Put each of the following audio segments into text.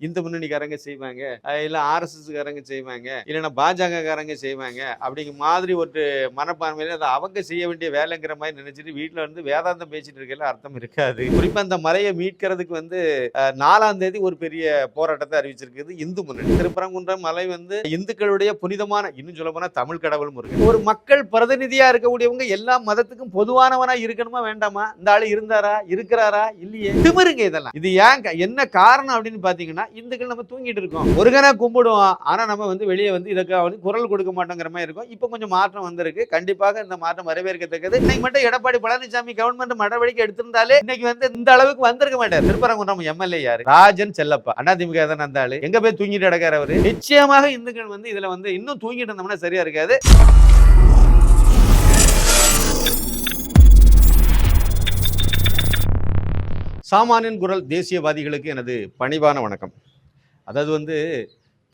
இந்து முன்னணிக்காரங்க செய்வாங்க இல்லை இல்ல ஆர்எஸ்எஸ்காரங்க செய்வாங்க இல்லைன்னா பாஜகக்காரங்க செய்வாங்க அப்படிங்கிற மாதிரி ஒரு மனப்பான்மையில அதை அவங்க செய்ய வேண்டிய வேலைங்கிற மாதிரி நினைச்சிட்டு வீட்டுல வந்து வேதாந்தம் பேசிட்டு இருக்கல அர்த்தம் இருக்காது. குறிப்பா அந்த மலையை மீட்கிறதுக்கு வந்து நாலாம் தேதி ஒரு பெரிய போராட்டத்தை அறிவிச்சிருக்குது இந்து முன்னணி. திருப்பரங்குன்றம் மலை வந்து இந்துக்களுடைய புனிதமான இன்னும் சொல்ல போனா தமிழ் கடவுளும் இருக்கு ஒரு மக்கள் பிரதிநிதியா இருக்கக்கூடியவங்க எல்லா மதத்துக்கும் பொதுவானவனா இருக்கணுமா வேண்டாமா? இந்த ஆளு இருந்தாரா இருக்கிறாரா இல்லையே? திமிருங்க இதெல்லாம். இது ஏன் என்ன காரணம் அப்படின்னு பாத்தீங்கன்னா இந்துக்கள் நம்ம தூங்கிட்டு இருக்கோம். முருகனை கும்பிடுவோம். ஆனா நம்ம வந்து வெளியே வந்து இதுக்கு வந்து குரல் கொடுக்க மாட்டோங்கிற மாதிரி இருக்கும். இப்போ கொஞ்சம் மாற்றம் வந்திருக்கு. கண்டிப்பாக இந்த மாற்றம் வரவேற்கத்தக்கது. இன்னைக்கு மட்டும் எடப்பாடி பழனிசாமி கவர்மெண்ட் நடவடிக்கை எடுத்திருந்தாலே இன்னைக்கு வந்து இந்த அளவுக்கு வந்திருக்க மாட்டார். திருப்பரங்குன்றம் எம்எல்ஏ யாரு? ராஜன் செல்லப்பா. அதிமுக தான் அந்த ஆளு. எங்க போய் தூங்கிட்டு கிடக்காரு அவரு? நிச்சயமாக இந்துக்கள் வந்து இதுல வந்து இன்னும் தூங்கிட்டு இருந்தோம்னா சரியா இருக்காது. சாமானியன் குரல் தேசியவாதிகளுக்கு எனது பணிவான வணக்கம். அதாவது வந்து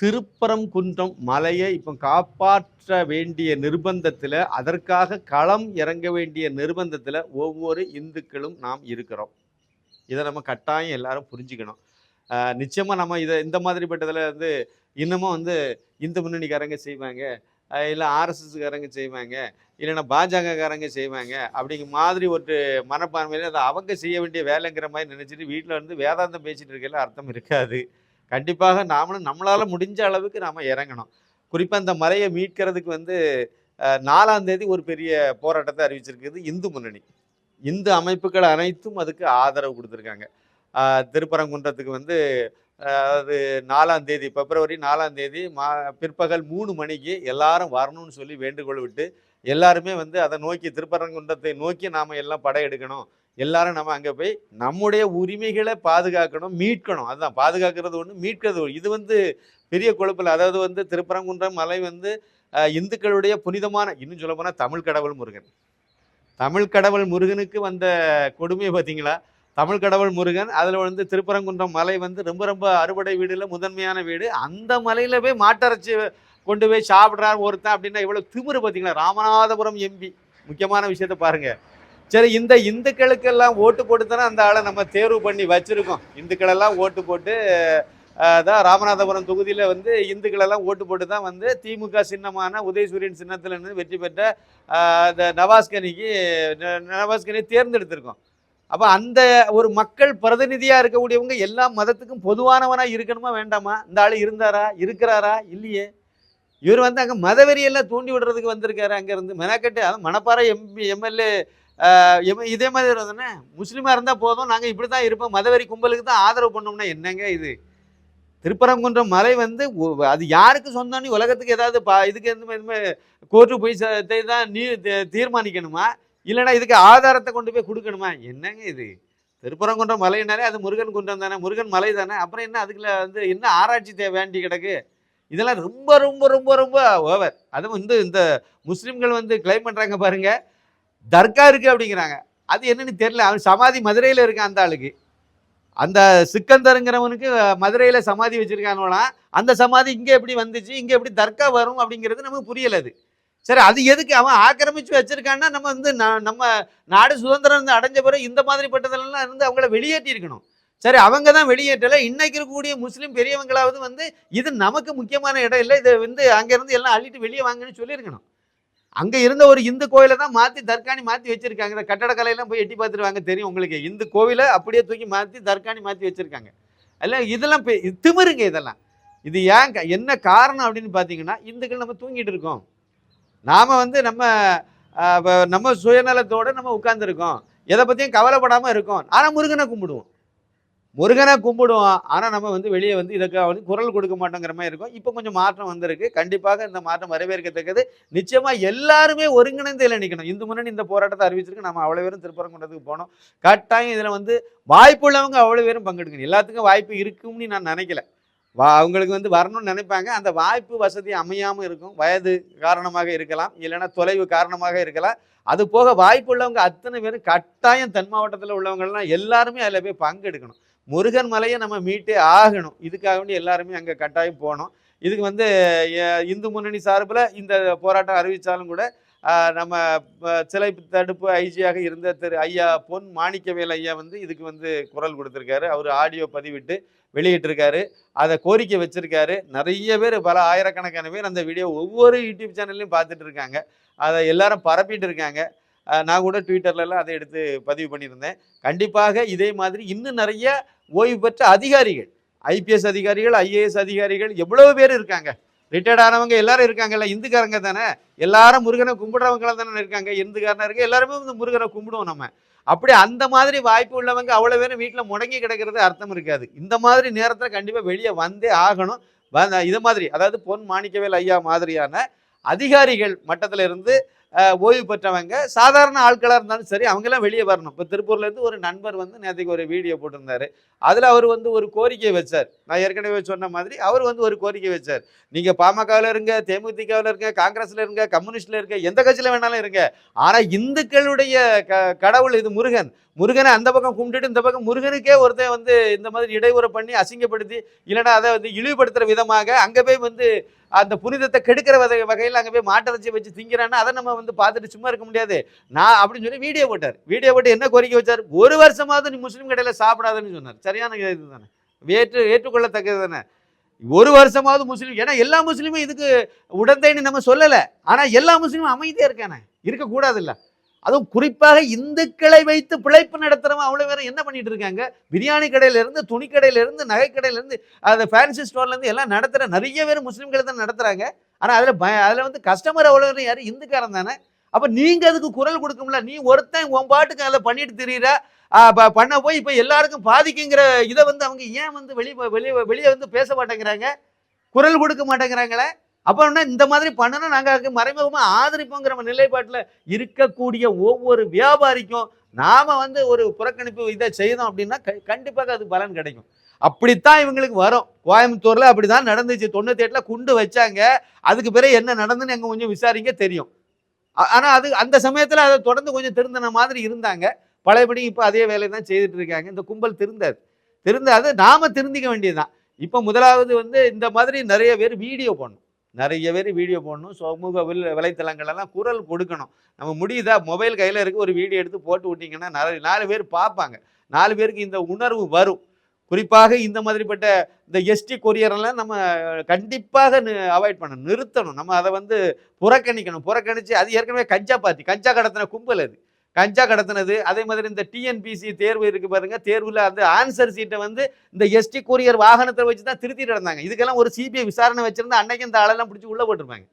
திருப்பரங்குன்றம் மலையை இப்போ காப்பாற்ற வேண்டிய நிர்பந்தத்தில் அதற்காக களம் இறங்க வேண்டிய நிர்பந்தத்தில் ஒவ்வொரு இந்துக்களும் நாம் இருக்கிறோம். இதை நம்ம கட்டாயம் எல்லாரும் புரிஞ்சுக்கணும். நிச்சயமாக நம்ம இதை இந்த மாதிரிப்பட்டதில் வந்து இன்னமும் வந்து இந்து முன்னணிக்காரங்க செய்வாங்க. இல்லை ஆர்எஸ்எஸ்காரங்க செய்வாங்க இல்லைன்னா பாஜகக்காரங்க செய்வாங்க அப்படிங்கிற மாதிரி ஒரு மனப்பான்மையில அதை அவங்க செய்ய வேண்டிய வேலைங்கிற மாதிரி நினச்சிட்டு வீட்டில் வந்து வேதாந்தம் பேசிட்டு இருக்கல அர்த்தம் இருக்காது. கண்டிப்பாக நாமளும் நம்மளால் முடிஞ்ச அளவுக்கு நாம் இறங்கணும். குறிப்பாக இந்த மலையை மீட்கிறதுக்கு வந்து நாலாம் தேதி ஒரு பெரிய போராட்டத்தை அறிவிச்சிருக்குது இந்து முன்னணி. இந்து அமைப்புகள் அனைத்தும் அதுக்கு ஆதரவு கொடுத்துருக்காங்க. திருப்பரங்குன்றத்துக்கு வந்து அது நாலாம் தேதி பிப்ரவரி நாலாம் தேதி மா பிற்பகல் மூணு மணிக்கு எல்லாரும் வரணும்னு சொல்லி வேண்டுகோள் விட்டு எல்லாருமே வந்து அதை நோக்கி திருப்பரங்குன்றத்தை நோக்கி நாம் எல்லாம் படையெடுக்கணும் எல்லாரும் நம்ம அங்கே போய் நம்முடைய உரிமைகளை பாதுகாக்கணும் மீட்கணும். அதுதான் பாதுகாக்கிறது ஒன்று மீட்கிறது ஒன்று இது வந்து பெரிய குழப்பில் அதாவது வந்து திருப்பரங்குன்றம் மலை வந்து இந்துக்களுடைய புனிதமான இன்னும் சொல்ல போனால் தமிழ் கடவுள் முருகன். தமிழ் கடவுள் முருகனுக்கு வந்த கொடுமையை பார்த்தீங்களா தமிழ் கடவுள் முருகன் அதில் வந்து திருப்பரங்குன்றம் மலை வந்து ரொம்ப ரொம்ப அறுவடை வீடுல முதன்மையான வீடு. அந்த மலையில போய் மாட்டரைச்சி கொண்டு போய் சாப்பிட்றாரு ஒருத்தன் அப்படின்னா இவ்வளோ திமிரு பார்த்தீங்களா ராமநாதபுரம் எம்பி முக்கியமான விஷயத்த பாருங்க. சரி இந்த இந்துக்களுக்கெல்லாம் ஓட்டு போட்டு தானே அந்த ஆளை நம்ம தேர்வு பண்ணி வச்சுருக்கோம். இந்துக்களெல்லாம் ஓட்டு போட்டு அதான் தான் ராமநாதபுரம் தொகுதியில் வந்து இந்துக்களெல்லாம் ஓட்டு போட்டு தான் வந்து திமுக சின்னமான உதயசூரியன் சின்னத்தில் இருந்து வெற்றி பெற்ற இந்த நவாஸ்கனிக்கு ந- நவாஸ்கனி தேர்ந்தெடுத்திருக்கோம். அப்போ அந்த ஒரு மக்கள் பிரதிநிதியாக இருக்கக்கூடியவங்க எல்லா மதத்துக்கும் பொதுவானவனாக இருக்கணுமா வேண்டாமா? இந்த ஆள் இருந்தாரா? இருக்கிறாரா? இல்லையே. இவர் வந்து அங்கே மதவெறியெல்லாம் தூண்டி விடுறதுக்கு வந்திருக்காரு அங்கேருந்து. மெனக்கட்டு அதான் மணப்பாறை எம்பி எம்எல்ஏ எம் இதே மாதிரி இருந்தோன்னே முஸ்லீமாக இருந்தால் போதும். நாங்கள் இப்படி தான் இருப்போம். மதவெறி கும்பலுக்கு தான் ஆதரவு பண்ணோம்னா என்னங்க இது? திருப்பரங்குன்றம் மலை வந்து அது யாருக்கு சொந்தம்னு உலகத்துக்கு ஏதாவது பா இதுக்கு எதுவுமே கோர்ட்டு போய் ச- தான் நீ தீர்மானிக்கணுமா? இல்லைன்னா இதுக்கு ஆதாரத்தை கொண்டு போய் கொடுக்கணுமா? என்னங்க இது? திருப்பரங்குன்றம் மலைனாலே அது முருகன் குன்றம் தானே? முருகன் மலை தானே? அப்புறம் என்ன அதுக்குள்ள வந்து என்ன ஆராய்ச்சி தேவை வேண்டி கிடக்கு? இதெல்லாம் ரொம்ப ரொம்ப ரொம்ப ரொம்ப ஓவர் அதுவும் வந்து இந்த முஸ்லீம்கள் வந்து கிளைம் பண்ணுறாங்க பாருங்க. தர்கா இருக்குது அப்படிங்கிறாங்க. அது என்னன்னு தெரியல. அவன் சமாதி மதுரையில் இருக்கான் அந்த ஆளுக்கு. அந்த சிக்கந்தருங்கிறவனுக்கு மதுரையில் சமாதி வச்சுருக்கானோலாம் அந்த சமாதி இங்கே எப்படி வந்துச்சு? இங்கே எப்படி தர்கா வரும் அப்படிங்கிறது நமக்கு புரியலை அது. சரி அது எதுக்கு? அவன் ஆக்கிரமிச்சு வச்சிருக்கான்னா நம்ம வந்து நம்ம நாடு சுதந்திரம் வந்து அடைஞ்ச பிறகு இந்த மாதிரி பட்டதெல்லாம் இருந்து அவங்கள வெளியேற்றி இருக்கணும். சரி அவங்க தான் வெளியேற்றலை. இன்னைக்கு இருக்கக்கூடிய முஸ்லீம் பெரியவங்களாவது வந்து இது நமக்கு முக்கியமான இடம் இல்லை. இதை வந்து அங்கேருந்து எல்லாம் அள்ளிட்டு வெளியே வாங்கன்னு சொல்லியிருக்கணும். அங்கே இருந்த ஒரு இந்து கோயிலை தான் மாற்றி தர்காணி மாற்றி வச்சிருக்காங்க. இந்த கட்டடக்கலையெல்லாம் போய் எட்டி பார்த்துருவாங்க தெரியும் உங்களுக்கு. இந்து கோவிலை அப்படியே தூக்கி மாற்றி தர்காணி மாற்றி வச்சுருக்காங்க. அல்ல இதெல்லாம் பெ- திமிருங்க இதெல்லாம். இது ஏன் என்ன காரணம் அப்படின்னு பார்த்தீங்கன்னா இந்துக்கள் நம்ம தூங்கிட்டு இருக்கோம். நாம் வந்து நம்ம நம்ம சுயநலத்தோடு நம்ம உட்காந்துருக்கோம் எதை பற்றியும் கவலைப்படாமல் இருக்கோம். ஆனால் முருகனை கும்பிடுவோம். முருகனை கும்பிடுவோம். ஆனால் நம்ம வந்து வெளியே வந்து இதுக்கு வந்து குரல் கொடுக்க மாட்டோங்கிற மாதிரி இருக்கும். இப்போ கொஞ்சம் மாற்றம் வந்திருக்கு. கண்டிப்பாக இந்த மாற்றம் வரவேற்கத்தக்கது. நிச்சயமாக எல்லாருமே ஒருங்கிணைந்து இதில் நிற்கணும் இந்து முன்னணி இந்த போராட்டத்தை அறிவிச்சிருக்கு. நம்ம அவ்வளோ பேரும் திருப்பரங்குன்றத்துக்கு போனோம். கட்டாயம் இதில் வந்து வாய்ப்பு உள்ளவங்க அவ்வளோ பேரும் பங்கெடுக்கணும். எல்லாத்துக்கும் வாய்ப்பு இருக்கும்னு நான் நினைக்கல. வா அவங்களுக்கு வந்து வரணும்னு நினைப்பாங்க. அந்த வாய்ப்பு வசதி அமையாமல் இருக்கும். வயது காரணமாக இருக்கலாம். இல்லைன்னா தொலைவு காரணமாக இருக்கலாம். அது போக வாய்ப்பு உள்ளவங்க அத்தனை பேரும் கட்டாயம் தென் மாவட்டத்தில் உள்ளவங்கள்லாம் எல்லாருமே அதில் போய் பங்கெடுக்கணும். முருகன் மலையை நம்ம மீட்டே ஆகணும். இதுக்காக வேண்டி எல்லாருமே அங்கே கட்டாயம் போகணும். இதுக்கு வந்து இந்து முன்னணி சார்பில் இந்த போராட்டம் அறிவித்தாலும் கூட நம்ம சிலை தடுப்பு ஐஜியாக இருந்த திரு ஐயா பொன் மாணிக்கவேல் ஐயா வந்து இதுக்கு வந்து குரல் கொடுத்துருக்காரு. அவர் ஆடியோ பதிவிட்டு வெளியிட்டிருக்காரு. அதை கோரிக்கை வச்சுருக்காரு. நிறைய பேர் பல ஆயிரக்கணக்கான பேர் அந்த வீடியோ ஒவ்வொரு யூடியூப் சேனல்லையும் பார்த்துட்டு இருக்காங்க அதை எல்லாரும் பரப்பிட்டு இருக்காங்க நான் கூட ட்விட்டர்லலாம் அதை எடுத்து பதிவு பண்ணியிருந்தேன். கண்டிப்பாக இதே மாதிரி இன்னும் நிறைய ஓய்வு பெற்ற அதிகாரிகள் ஐபிஎஸ் அதிகாரிகள் ஐஏஎஸ் அதிகாரிகள் எவ்வளவு பேர் இருக்காங்க? ரிட்டையர்ட் ஆனவங்க எல்லாரும் இருக்காங்கல்ல இந்துக்காரங்க தானே? எல்லாரும் முருகனை கும்பிடுறவங்கள தானே இருக்காங்க? இந்துக்காரனா இருக்கு எல்லாருமே வந்து முருகனை கும்பிடுவோம் நம்ம. அப்படி அந்த மாதிரி வாய்ப்பு உள்ளவங்க அவ்வளோ பேரும் வீட்டில் முடங்கி கிடக்கிறது அர்த்தம் இருக்காது. இந்த மாதிரி நேரத்தில் கண்டிப்பாக வெளியே வந்தே ஆகணும். இது மாதிரி அதாவது பொன் மாணிக்கவேல் ஐயா மாதிரியான அதிகாரிகள் மட்டத்தில் இருந்து ஓய்வு பெற்றவங்க சாதாரண ஆட்களாக இருந்தாலும் சரி அவங்கெல்லாம் வெளியே வரணும். இப்போ திருப்பூர்லேருந்து ஒரு நண்பர் வந்து நேற்றுக்கு ஒரு வீடியோ போட்டிருந்தாரு. அதில் அவர் வந்து ஒரு கோரிக்கை வச்சார். நான் ஏற்கனவே சொன்ன மாதிரி அவர் வந்து ஒரு கோரிக்கை வச்சார். நீங்கள் பாமகவில் இருங்க தேமுதிகவில் இருங்க காங்கிரஸில் இருங்க கம்யூனிஸ்டில் இருங்க எந்த கட்சியில் வேணாலும் இருங்க. ஆனால் இந்துக்களுடைய க கடவுள் இது முருகன். முருகனை அந்த பக்கம் கும்பிட்டுட்டு இந்த பக்கம் முருகனுக்கே ஒருத்தன் வந்து இந்த மாதிரி இடையூறு பண்ணி அசிங்கப்படுத்தி இல்லைன்னா அதை வந்து இழிவுபடுத்துகிற விதமாக அங்கே போய் வந்து அந்த புனிதத்தை கெடுக்கிற வகை வகையில் அங்கே போய் மாட்டரைச்சி வச்சு திங்கிறான்னா அதை நம்ம வந்து பார்த்துட்டு சும்மா இருக்க முடியாது. நான் அப்படின்னு சொல்லி வீடியோ போட்டார். வீடியோ போட்டு என்ன கோரிக்கை வச்சார்? ஒரு வருஷமாவது நீ முஸ்லீம் கடையில் சாப்பிடாதுன்னு சொன்னார். சரியான இது தானே. ஏற்று ஏற்றுக்கொள்ளத்தக்கது தானே. ஒரு வருஷமாவது முஸ்லீம் ஏன்னா எல்லா முஸ்லீமும் இதுக்கு உடந்தைன்னு நம்ம சொல்லலை. ஆனால் எல்லா முஸ்லீமும் அமைதியாக இருக்கானே. இருக்கக்கூடாது இல்லை அதுவும் குறிப்பாக இந்துக்களை வைத்து பிழைப்பு நடத்துறவன் அவ்வளோ பேரும் என்ன பண்ணிட்டு இருக்காங்க? பிரியாணி கடையிலேருந்து துணி கடையிலேருந்து நகைக்கடையிலேருந்து நகை அந்த ஃபேன்சி ஸ்டோர்லேருந்து எல்லாம் நடத்துகிற நிறைய பேர் முஸ்லீம்களை தான் நடத்துகிறாங்க ஆனால் அதில் பய அதில் வந்து கஸ்டமர் அவ்வளோ யார்? இந்துக்காரன் தானே. அப்போ நீங்கள் அதுக்கு குரல் கொடுக்கும்ல. நீ ஒருத்தன் உன் பாட்டுக்கு அதில் பண்ணிட்டு தெரியுற ப- பண்ண போய் இப்போ எல்லாருக்கும் பாதிக்குங்கிற இதை வந்து அவங்க ஏன் வந்து வெளியே வெளியே வெளியே வந்து பேச மாட்டேங்கிறாங்க? குரல் கொடுக்க மாட்டேங்கிறாங்களே? அப்போ என்ன இந்த மாதிரி பண்ணணும் நாங்கள் மறைமுகமாக ஆதரிப்போங்கிற நிலைப்பாட்டில் இருக்கக்கூடிய ஒவ்வொரு வியாபாரிக்கும் நாம் வந்து ஒரு புறக்கணிப்பு இதை செய்தோம் அப்படின்னா க- கண்டிப்பாக அது பலன் கிடைக்கும். அப்படித்தான் இவங்களுக்கு வரும். கோயம்புத்தூர்ல அப்படிதான் நடந்துச்சு. தொண்ணூற்றி எட்டில் குண்டு வச்சாங்க. அதுக்கு பிறகு என்ன நடந்துன்னு எங்கள் கொஞ்சம் விசாரிங்க தெரியும். ஆனால் அது அந்த சமயத்தில் அதை தொடர்ந்து கொஞ்சம் திருந்தின மாதிரி இருந்தாங்க. பழையபடி இப்போ அதே வேலையை தான் செய்துட்டு இருக்காங்க. இந்த கும்பல் திருந்தாது. திருந்தாது. நாம திருந்திக்க வேண்டியதுதான். இப்போ முதலாவது வந்து இந்த மாதிரி நிறைய பேர் வீடியோ போடணும். நிறைய பேர் வீடியோ போடணும். சமூக வில் வலைத்தளங்கள்லலாம் குரல் கொடுக்கணும். நம்ம முடியுதா? மொபைல் கையில் இருக்க ஒரு வீடியோ எடுத்து போட்டு விட்டிங்கன்னா நிறைய நாலு பேர் பார்ப்பாங்க. நாலு பேருக்கு இந்த உணர்வு வரும். குறிப்பாக இந்த மாதிரிப்பட்ட இந்த எஸ்டி கொரியரெல்லாம் நம்ம கண்டிப்பாக அவாய்ட் பண்ணணும் நிறுத்தணும். நம்ம அதை வந்து புறக்கணிக்கணும். புறக்கணித்து அது ஏற்கனவே கஞ்சா பாத்தி கஞ்சா கடத்தின கும்பல் அது. கஞ்சா கடத்தினது அதே மாதிரி இந்த டிஎன்பிசி தேர்வு இருக்கு பாருங்க தேர்வில் அந்த ஆன்சர் சீட்டை வந்து இந்த எஸ்டி கொரியர் வாகனத்தை வச்சு தான் திருத்திட்டு இருந்தாங்க. இதுக்கெல்லாம் ஒரு சிபிஐ விசாரணை வச்சிருந்தா அன்னைக்கு இந்த ஆளெல்லாம் பிடிச்சி உள்ள போட்டிருப்பாங்க.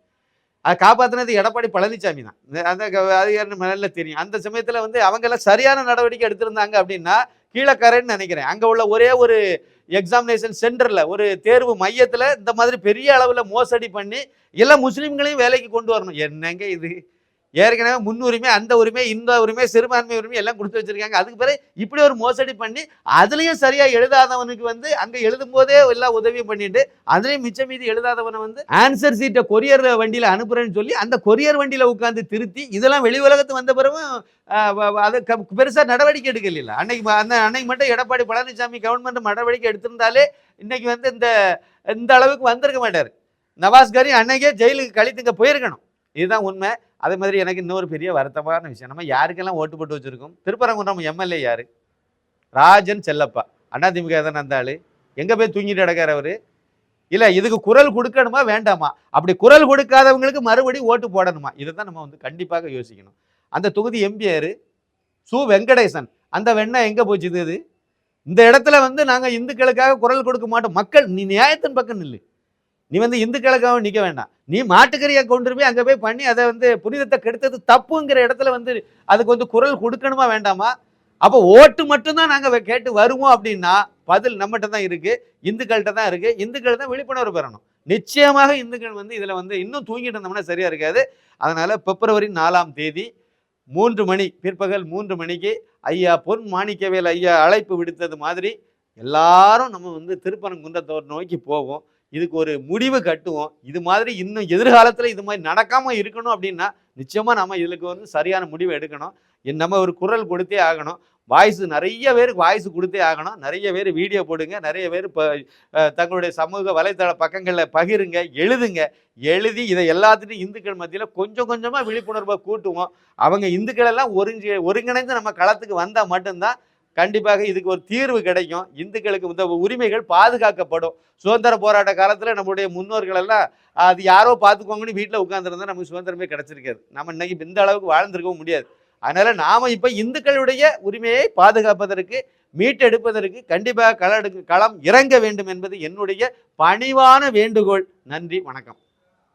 அதை காப்பாற்றினது எடப்பாடி பழனிசாமி தான். அந்த க- அது நல்லா தெரியும். அந்த சமயத்தில் வந்து அவங்க எல்லாம் சரியான நடவடிக்கை எடுத்திருந்தாங்க அப்படின்னா கீழக்கரைன்னு நினைக்கிறேன். அங்கே உள்ள ஒரே ஒரு எக்ஸாமினேஷன் சென்டரில் ஒரு தேர்வு மையத்தில் இந்த மாதிரி பெரிய அளவில் மோசடி பண்ணி எல்லா முஸ்லீம்களையும் வேலைக்கு கொண்டு வரணும். என்னங்க இது? ஏற்கனவே முன்னுரிமை அந்த உரிமை இந்த உரிமை சிறுபான்மை உரிமை எல்லாம் கொடுத்து வச்சிருக்காங்க. அதுக்கு பிறகு இப்படி ஒரு மோசடி பண்ணி அதுலேயும் சரியாக எழுதாதவனுக்கு வந்து அங்கே எழுதும் போதே எல்லா உதவியும் பண்ணிட்டு அதுலேயும் மிச்சம் மீதி எழுதாதவனை வந்து ஆன்சர் சீட்டை கொரியர் வண்டியில் அனுப்புறேன்னு சொல்லி அந்த கொரியர் வண்டியில் உட்காந்து திருத்தி இதெல்லாம் வெளி உலகத்து வந்த பிறகும் அது க- நடவடிக்கை எடுக்கல இல்லை. அன்னைக்கு அந்த அன்னைக்கு மட்டும் எடப்பாடி பழனிசாமி கவர்மெண்ட் நடவடிக்கை எடுத்திருந்தாலே இன்னைக்கு வந்து இந்த இந்த அளவுக்கு வந்திருக்க மாட்டார். நவாஸ்கரி அன்னைக்கே ஜெயிலுக்கு கழித்துங்க போயிருக்கணும். இதுதான் உண்மை. அதே மாதிரி எனக்கு இன்னொரு பெரிய வருத்தமான விஷயம். நம்ம யாருக்கெல்லாம் ஓட்டு போட்டு வச்சுருக்கோம்? திருப்பரங்குன்றம் எம்எல்ஏ யார்? ராஜன் செல்லப்பா. அதிமுக தானே அந்த ஆளு? எங்கே போய் தூங்கிட்டு கிடக்காரு அவர்? இல்லை இதுக்கு குரல் கொடுக்கணுமா வேண்டாமா? அப்படி குரல் கொடுக்காதவங்களுக்கு மறுபடியும் ஓட்டு போடணுமா? இதை தான் நம்ம வந்து கண்டிப்பாக யோசிக்கணும். அந்த தொகுதி எம்பி சு. வெங்கடேசன். அந்த வெண்ணெய் எங்கே போச்சு இது? இந்த இடத்துல வந்து நாங்கள் இந்துக்களுக்காக குரல் கொடுக்க மாட்டோம். மக்கள் நீ நியாயத்தின் பக்கம் இல்லை நீ வந்து இந்துக்களுக்காக நிற்க வேண்டாம். நீ மாட்டுக்கறியை கொண்டு போய் அங்கே போய் பண்ணி அதை வந்து புனிதத்தை கெடுத்தது தப்புங்கிற இடத்துல வந்து அதுக்கு வந்து குரல் கொடுக்கணுமா வேண்டாமா? அப்போ ஓட்டு மட்டும்தான் நாங்கள் கேட்டு வருவோம் அப்படின்னா பதில் நம்மகிட்ட தான் இருக்குது இந்துக்கள்கிட்ட தான் இருக்குது இந்துக்கள் தான் விழிப்புணர்வு பெறணும். நிச்சயமாக இந்துக்கள் வந்து இதில் வந்து இன்னும் தூங்கிட்டு இருந்தோம்னா சரியாக இருக்காது. அதனால் பிப்ரவரி நாலாம் தேதி மூன்று மணி பிற்பகல் மூன்று மணிக்கு ஐயா பொன் மாணிக்கவேல் ஐயா அழைப்பு விடுத்தது மாதிரி எல்லாரும் நம்ம வந்து திருப்பரங்குன்றத்தோர் நோக்கி போவோம். இதுக்கு ஒரு முடிவு கட்டுவோம். இது மாதிரி இன்னும் எதிர்காலத்தில் இது மாதிரி நடக்காமல் இருக்கணும் அப்படின்னா நிச்சயமாக நம்ம இதுக்கு வந்து சரியான முடிவு எடுக்கணும். நம்ம ஒரு குரல் கொடுத்தே ஆகணும். வாய்ஸ் நிறைய பேருக்கு வாய்ஸ் கொடுத்தே ஆகணும். நிறைய பேர் வீடியோ போடுங்க. நிறைய பேர் இப்போ தங்களுடைய சமூக வலைத்தள பக்கங்களில் பகிருங்க எழுதுங்க. எழுதி இதை எல்லாத்துட்டும் இந்துக்கள் மத்தியில் கொஞ்சம் கொஞ்சமாக விழிப்புணர்வை கூட்டுவோம். அவங்க இந்துக்கள் எல்லாம் ஒருங்கி ஒருங்கிணைந்து நம்ம களத்துக்கு வந்தால் மட்டும்தான் கண்டிப்பாக இதுக்கு ஒரு தீர்வு கிடைக்கும். இந்துக்களுக்கு இந்த உரிமைகள் பாதுகாக்கப்படும். சுதந்திர போராட்ட காலத்தில் நம்முடைய முன்னோர்கள் எல்லாம் அது யாரோ பார்த்துக்கோங்கன்னு வீட்டில் உட்காந்துருந்தா நமக்கு சுதந்திரமே கிடைச்சிருக்காது. நம்ம இன்னைக்கு இந்த அளவுக்கு வாழ்ந்திருக்கவும் முடியாது. அதனால நாம இப்போ இந்துக்களுடைய உரிமையை பாதுகாப்பதற்கு மீட்டெடுப்பதற்கு கண்டிப்பாக கள களம் இறங்க வேண்டும் என்பது என்னுடைய பணிவான வேண்டுகோள். நன்றி வணக்கம்.